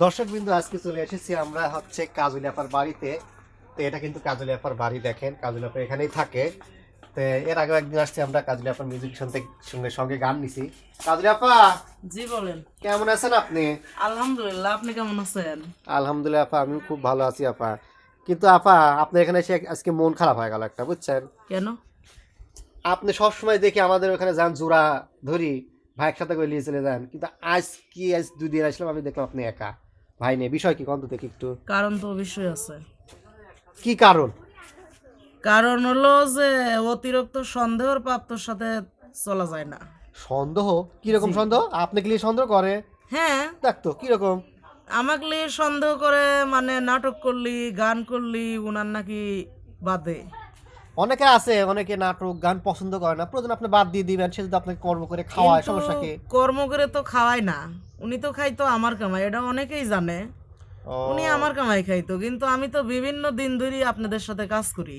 দর্শক বিন্দু আজকে চলে এসেছি আমরা হচ্ছে কাজুলি আপার বাড়িতে। তো এটা কিন্তু কাজুলি আপার বাড়ি দেখেন কাজুলি আপা এখানেই থাকে। তো এর আগে একদিন আসছি আমরা কাজুলি আপার মিউজিক শুনতে সঙ্গে সঙ্গে গান নিছি। কাজুলি আপা জি বলেন। কেমন আছেন আপনি? আলহামদুলিল্লাহ আপনি কেমন আছেন? আলহামদুলিল্লাহ আপা আমি খুব ভালো আছি আপা। কিন্তু আপা আপনি এখানে এসে আজকে মন খারাপ হয়ে গেল একটা বুঝছেন? কেন? আপনি সবসময় দেখি আমাদের ওখানে যান জোড়া ধরি ভাইয়ের সাথে করে নিয়ে চলে যান। কিন্তু আজ কি আজ দুদিন আসলাম আমি দেখলাম আপনি একা। ভাই নেই বিষয় কি? কন্ত দেখি একটু। কারণ তো অবশ্যই আছে। কি কারণ? কারণ হলো যে অতিরিক্ত সন্দেহের প্রাপ্তর সাথে চলা যায় না। সন্দেহ? কীরকম সন্দেহ? আপনি কি সন্দেহ করে? হ্যাঁ। দেখতো কীরকম? আমাকে নিয়ে সন্দেহ করে মানে নাটক করলি গান করলি উনার নাকি বাদে। অনেকে আছে অনেকে নাটক গান পছন্দ করে না প্রয়োজন আপনি বাদ দিয়ে দিবেন সে যদি আপনাকে কর্ম করে খাওয়ায় সমস্যাকে সমস্যা কি? কর্ম করে তো খাওয়ায় না। উনি তো খাইতো আমার কামাই এটা অনেকেই জানে। উনি আমার কামাই খাইতো কিন্তু আমি তো বিভিন্ন দিন ধরেই আপনাদের সাথে কাজ করি।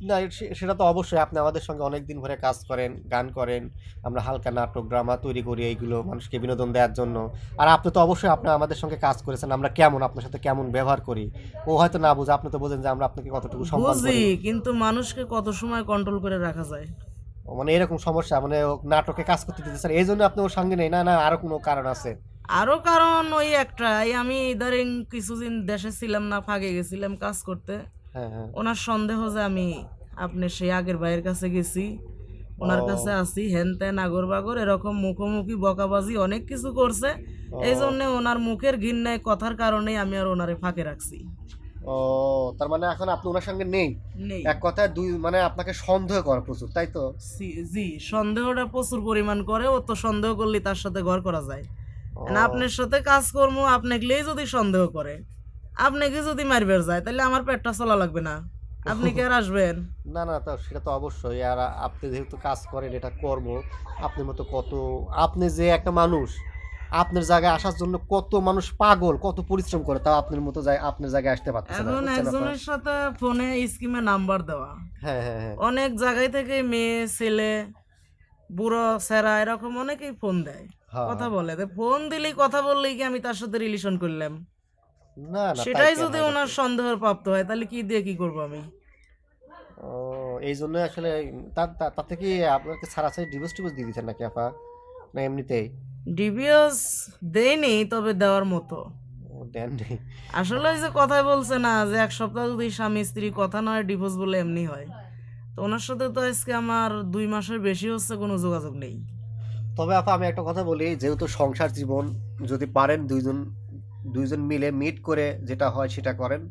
না সেটা তো অবশ্যই। আপনি আমাদের সঙ্গে অনেক দিন ধরে কাজ করেন গান করেন আমরা হালকা নাটক ড্রামা তৈরি করি এইগুলো মানুষকে বিনোদন দেওয়ার জন্য। আর আপনি তো অবশ্যই আপনি আমাদের সঙ্গে কাজ করেছেন আমরা কেমন আপনার সাথে কেমন ব্যবহার করি? ও হয়তো না বুঝে আপনি তো বোঝেন যে আমরা আপনাকে কতটুকু সম্মান বুঝি করি। কিন্তু মানুষকে কত সময় কন্ট্রোল করে রাখা যায়? মানে এরকম সমস্যা মানে নাটকে কাজ করতে দিতেছেন এই জন্য আপনি ওর সঙ্গে নেই। না না আরও কোনো কারণ আছে? আরও কারণ ওই একটাই আমি ইদারিং কিছুদিন দেশে ছিলাম না ফাঁকে গেছিলাম কাজ করতে। ওনার সন্দেহ যে আমি আপনি সেই আগের ভাইয়ের কাছে গেছি ওনার কাছে আছি হেন তেন আগর বাগর এরকম মুখোমুখি বকাবাজি অনেক কিছু করছে। এই জন্য ওনার মুখের ঘিন্নায় কথার কারণেই আমি আর ওনারে ফাঁকে রাখছি। ও তার মানে এখন আপনি ওনার সঙ্গে নেই? এক কথায় দুই মানে আপনাকে সন্দেহ করে প্রচুর তাই তো? জি- সন্দেহটা প্রচুর পরিমাণ করে ও তো সন্দেহ করলে তার সাথে ঘর করা যায়। আপনার সাথে কাজ করব আপনাকে যদি সন্দেহ করে। আপনাকে যদি মারবের যায় তাহলে আমার পেটটা চলা লাগবে না। আপনি কি আর আসবেন? না না তো সেটা তো অবশ্যই। আর আপনি যেহেতু কাজ করেন এটা কর্ম আপনার মতো কত আপনি যে একটা মানুষ আপনার জায়গায় আসার জন্য কত মানুষ পাগল কত পরিশ্রম করে তাও আপনার মতো যায় আপনার জায়গায় আসতে পারতেছে না। এখন একজনের সাথে ফোনে স্কিমে নাম্বার দেওয়া। হ্যাঁ হ্যাঁ হ্যাঁ। অনেক জায়গায় থেকে মেয়ে ছেলে বুড়ো সেরা এরকম অনেকেই ফোন দেয়। হ্যাঁ। কথা বলে। ফোন দিলেই কথা বললেই কি আমি তার সাথে রিলেশন করলাম? না না সেটাই যদি ওনার সন্দেহের প্রাপ্ত হয় তাহলে কি দিয়ে কি করব আমি? ও এই জন্য আসলে তাতে কি আপনাকে ছাড়াছাড়ি ডিভোর্স টিভোর্স দিয়ে দিচ্ছেন নাকি আপা? না এমনিতেই? ডিভিএস দেয়নি তবে দেওয়ার মতো। আসলে যে কথাই বলছে না যে এক সপ্তাহ যদি স্বামী স্ত্রী কথা নয় ডিভোর্স বলে এমনি হয়। তো ওনার সাথে তো আজকে আমার দুই মাসের বেশি হচ্ছে কোনো যোগাযোগ নেই। তবে আপা আমি একটা কথা বলি যেহেতু সংসার জীবন যদি পারেন দুইজন দুইজন মিলে মিট করে যেটা হয় সেটা করেন।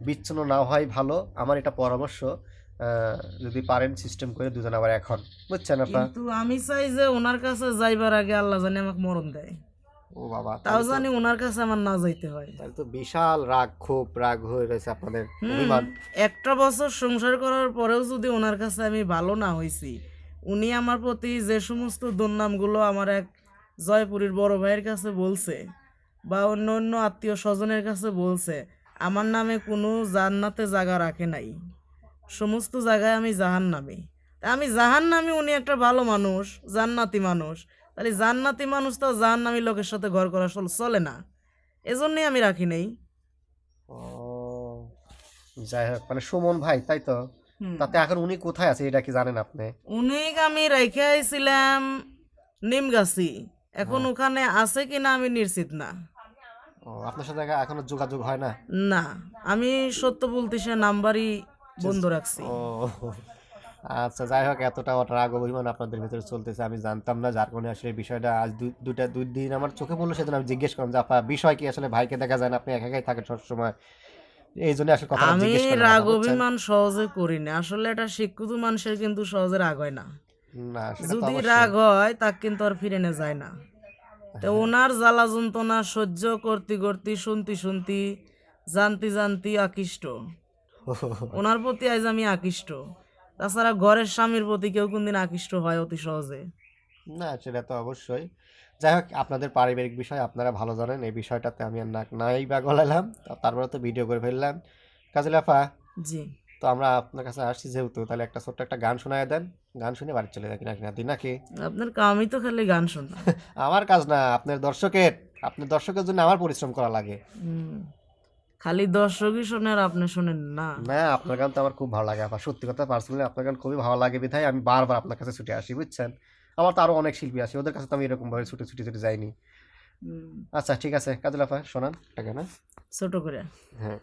বিচ্ছিন্ন না হয় ভালো। আমার এটা পরামর্শ আহ, যদি পারেন সিস্টেম করে দুজন আবার এখন বুঝছেন আপা? কিন্তু আমি চাই যে ওনার কাছে যাইবার আগে আল্লাহ জানি আমাকে মরণ দেয়। ও বাবা তাও জানি ওনার কাছে আমার না যাইতে হয়। তাহলে তো বিশাল রাগ খুব রাগ হয়ে রয়েছে আপনাদের অভিমান। একটা বছর সংসার করার পরেও যদি ওনার কাছে আমি ভালো না হইছি উনি আমার প্রতি যে সমস্ত দুর্নামগুলো আমার এক জয়পুরীর বড় ভাইয়ের কাছে বলছে বা অন্য অন্য আত্মীয় স্বজনের কাছে বলছে আমার নামে কোনো জান্নাতে জায়গা রাখে নাই। সমস্ত জায়গায় আমি জাহান নামি আমি জাহান নামি উনি একটা ভালো মানুষ জান্নাতি মানুষ। তাহলে জান্নাতি মানুষ তো জাহান নামি লোকের সাথে ঘর করা চল- চলে না। এজন্যই আমি রাখি নেই। ও যাই হোক মানে সুমন ভাই তাই তো? তাতে এখন উনি কোথায় আছে এটা কি জানেন আপনি? উনিক আমি রেখে আইছিলাম নিমগাছি। এখন ওখানে আছে কিনা আমি নিশ্চিত না। ও আপনার সাথে এখনও যোগাযোগ হয় না? না। আমি সত্য বলতে সে নাম্বারই বন্ধ রাখছি। ও আচ্ছা যাই হোক এতটা রাগ অভিমান আপনাদের ভিতরে চলতেছে আমি জানতাম না যার কারণে আসলে বিষয়টা আজ দুটা দুই দিন আমার চোখে পড়ল সেজন্য আমি জিজ্ঞেস করলাম যে আপা বিষয় কি? আসলে ভাইকে দেখা যায় না আপনি একা একাই থাকেন সবসময়। এই জন্য আসলে কথা আমি রাগ অভিমান সহজে করি না আসলে এটা শিক্ষিত মানুষের কিন্তু সহজে রাগ হয় না। যদি রাগ হয় তা কিন্তু আর ফিরে নে যায় না। তো ওনার জ্বালা যন্ত্রণা সহ্য করতে করতে শুনতে শুনতে জানতে জানতে আকৃষ্ট। ওনার প্রতি আজ আমি আকৃষ্ট। তাছাড়া ঘরের স্বামীর প্রতি কেউ কোনদিন আকৃষ্ট হয় অতি সহজে। না সেটা তো অবশ্যই। যাই হোক আপনাদের পারিবারিক বিষয় আপনারা ভালো জানেন এই বিষয়টাতে আমি আর নাক নাই বা গলালাম। তারপরে তো ভিডিও করে ফেললাম। কাজে লাফা জি। তো আমরা আপনার কাছে আসছি যেহেতু তাহলে একটা ছোট্ট একটা গান শোনায় দেন। গান শুনে বাড়ি চলে যাই নাকি না? নাকি আপনার কামই তো খালি গান শোনা। আমার কাজ না আপনার দর্শকের। আপনার দর্শকের জন্য আমার পরিশ্রম করা লাগে। খালি দর্শকই শোনে আর আপনি শোনেন না। না আপনার গান তো আমার খুব ভালো লাগে আপা সত্যি কথা পার্সোনালি আপনার গান খুবই ভালো লাগে বিধায় আমি বারবার আপনার কাছে ছুটে আসি বুঝছেন? আমার তো আরও অনেক শিল্পী আছে ওদের কাছে তো আমি এরকম ভাবে ছুটে ছুটে ছুটে যাইনি। আচ্ছা ঠিক আছে কাজল আপা শোনান। টাকা না ছোট করে। হ্যাঁ।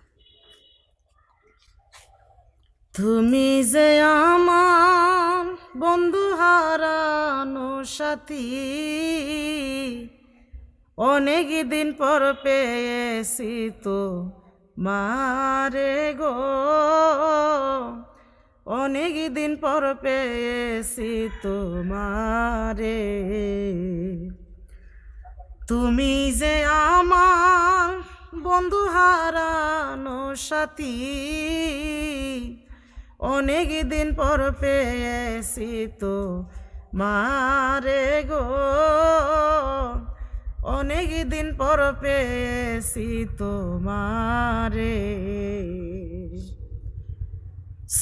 তুমি যে আমার বন্ধু হারানো সাথী, অনেক দিন পর পেয়েছি তো মারে গো। অনেক দিন পর পেয়েছি তো মারে তুমি যে আমার বন্ধু হারানো সাথী অনেক দিন পর পেয়েছি তো। মারে গো, অনেক দিন পর পেয়েছি তো মারে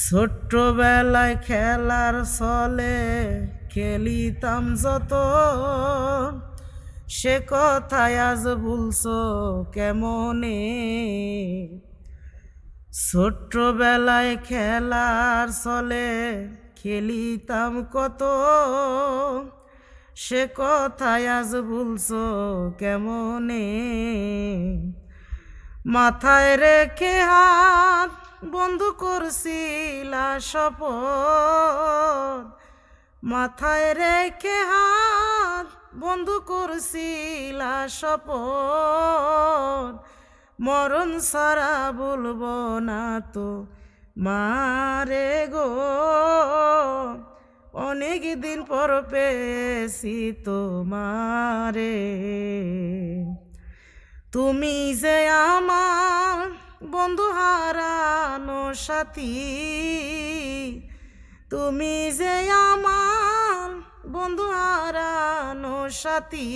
ছোট্টবেলায় খেলার চলে খেলিতাম যত, সে কথায় আজ ভুলছো কেমনে? ছোট্টবেলায় খেলার চলে খেলিতাম কত। সে কথায় আজ ভুলছো কেমনে? মাথায় রেখে হাত বন্ধু করছিলা শপথ। মাথায় রেখে হাত বন্ধু করছিলা শপথ। মরণ সারা বলব না তো। মারে গো, অনেক দিন পর পেয়েছি তো মারে তুমি যে আমার বন্ধু হারানো সাথী, তুমি যে আমার বন্ধু হারানো সাথী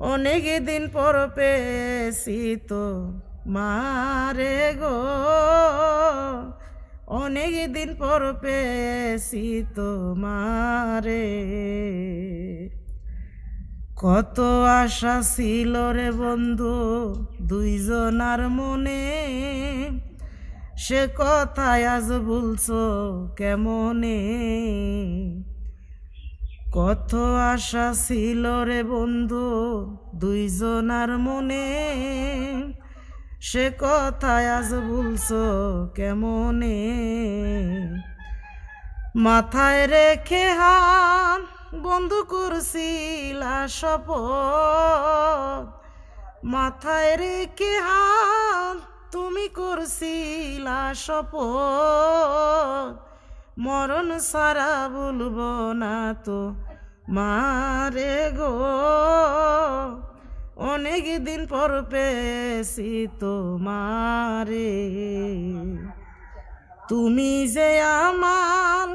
অনেক দিন পর পেয়েছি তো মারে গো। অনেক দিন পর পেয়েছি তো মারে কত আশা ছিল রে বন্ধু, দুইজনার মনে। সে কথায় আজ বলছো কেমনে? কত আশা ছিল রে বন্ধু দুইজনার মনে? সে কথায় আজ বলছো কেমনে? মাথায় রেখে হাত বন্ধু করছিলা শপথ। মাথায় রেখে হাত তুমি করছিলা শপথ। মরণ সারা বলব না তো। মারে গো, অনেক দিন পর পেয়েছি তো মারে তুমি যে আমার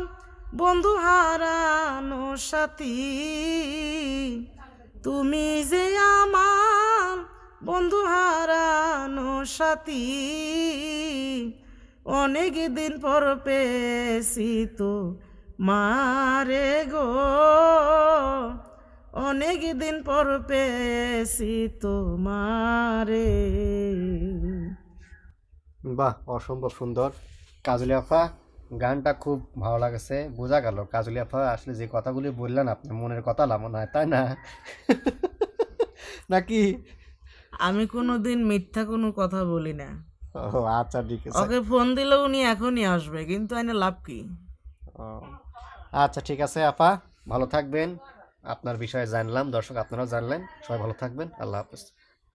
বন্ধু হারানো সাথী, তুমি যে আমার বন্ধু হারানো সাথী অনেক দিন পর পেয়েছি তো মারে গো। অনেক দিন পর পেয়েছি তো মারে। বাহ অসম্ভব সুন্দর। কাজলি আফা গানটা খুব ভালো লাগেছে বোঝা গেল। কাজলি আফা আসলে যে কথাগুলি বললেন আপনি মনের কথা না মনে হয় তাই না? নাকি? আমি কোনো দিন মিথ্যা কোনো কথা বলি না। ও আচ্ছা ঠিক আছে। ওকে ফোন দিলেও উনি এখনই আসবে কিন্তু আইনে লাভ কি? ও, আচ্ছা ঠিক আছে আপা ভালো থাকবেন। আপনার বিষয়ে জানলাম দর্শক আপনারাও জানলেন। সবাই ভালো থাকবেন আল্লাহ হাফেজ।